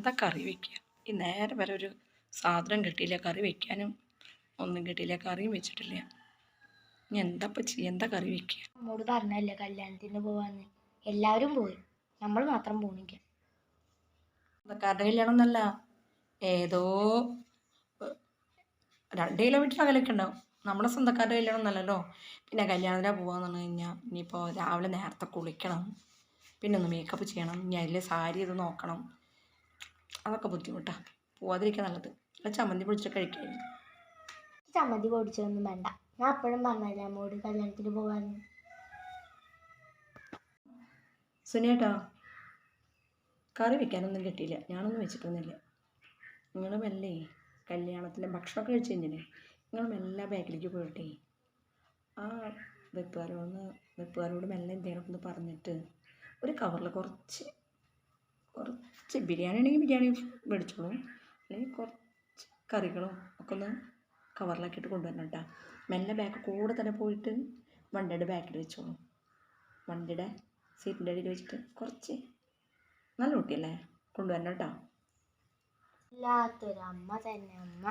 എന്താ കറി വയ്ക്കുക ഈ നേരെ വരെ ഒരു സാധനം കിട്ടിയില്ല. കറി വയ്ക്കാനും ഒന്നും കിട്ടിയില്ല. കറിയും വെച്ചിട്ടില്ല. ഇനി എന്താ ചെയ്യുക എന്താ കറി വയ്ക്കുക നമ്മോട് പറഞ്ഞല്ലേ കല്യാണത്തിന് പോവാന്ന്. എല്ലാവരും പോയി. നമ്മൾ മാത്രം പോണെങ്കിൽ കഥ കല്യാണം എന്നല്ല ഏതോ രണ്ട് കിലോമീറ്റർ അകലൊക്കെ ഉണ്ടാവും. നമ്മുടെ സ്വന്തക്കാരുടെ കല്യാണം എന്നല്ലല്ലോ പിന്നെ കല്യാണത്തിനാണ് പോകാന്ന് പറഞ്ഞു കഴിഞ്ഞാൽ ഇനിയിപ്പോൾ രാവിലെ നേരത്തെ കുളിക്കണം. പിന്നെ ഒന്ന് മേക്കപ്പ് ചെയ്യണം. ഇനി അതിൽ സാരി ഇത് നോക്കണം. അതൊക്കെ ബുദ്ധിമുട്ടാണ് പോവാതിരിക്കാൻ നല്ലത്. അല്ല ചമ്മന്തി പൊടിച്ചിട്ട് കഴിക്കായിരുന്നു. ചമ്മന്തി പൊടിച്ചതൊന്നും വേണ്ട. ഞാൻ അപ്പോഴും പറഞ്ഞില്ല അമ്മോട് കല്യാണത്തിന് പോവാന്ന് സുനിയേട്ടാ കറി വെക്കാനൊന്നും കിട്ടിയില്ല. ഞാനൊന്നും വെച്ചിട്ടൊന്നുമില്ല. നിങ്ങൾ മെല്ലേ കല്യാണത്തിന്റെ ഭക്ഷണമൊക്കെ കഴിച്ച് കഴിഞ്ഞില്ലേ? നിങ്ങൾ മെല്ലെ ബാക്കിലേക്ക് പോയിട്ടേ. ആ വെപ്പുകാരോട് വെപ്പുകാരോട് മെല്ലെ എന്തെങ്കിലുമൊക്കെ ഒന്ന് പറഞ്ഞിട്ട് ഒരു കവറിൽ കുറച്ച് കുറച്ച് ബിരിയാണി ആണെങ്കിൽ ബിരിയാണി മേടിച്ചോളൂ. അല്ലെങ്കിൽ കുറച്ച് കറികളോ ഒക്കെ ഒന്ന് കവറിലാക്കിയിട്ട് കൊണ്ടുവരണം കേട്ടോ മെല്ലെ ബാക്ക് കൂടെ തന്നെ പോയിട്ട് വണ്ടിയുടെ ബാക്കിൽ വെച്ചോളൂ. വണ്ടിയുടെ സീറ്റിന്റെ അടിയിൽ വെച്ചിട്ട് കുറച്ച് നല്ല കുട്ടിയല്ലേ? കൊണ്ടുവരണം കേട്ടോ തന്നെ അമ്മ.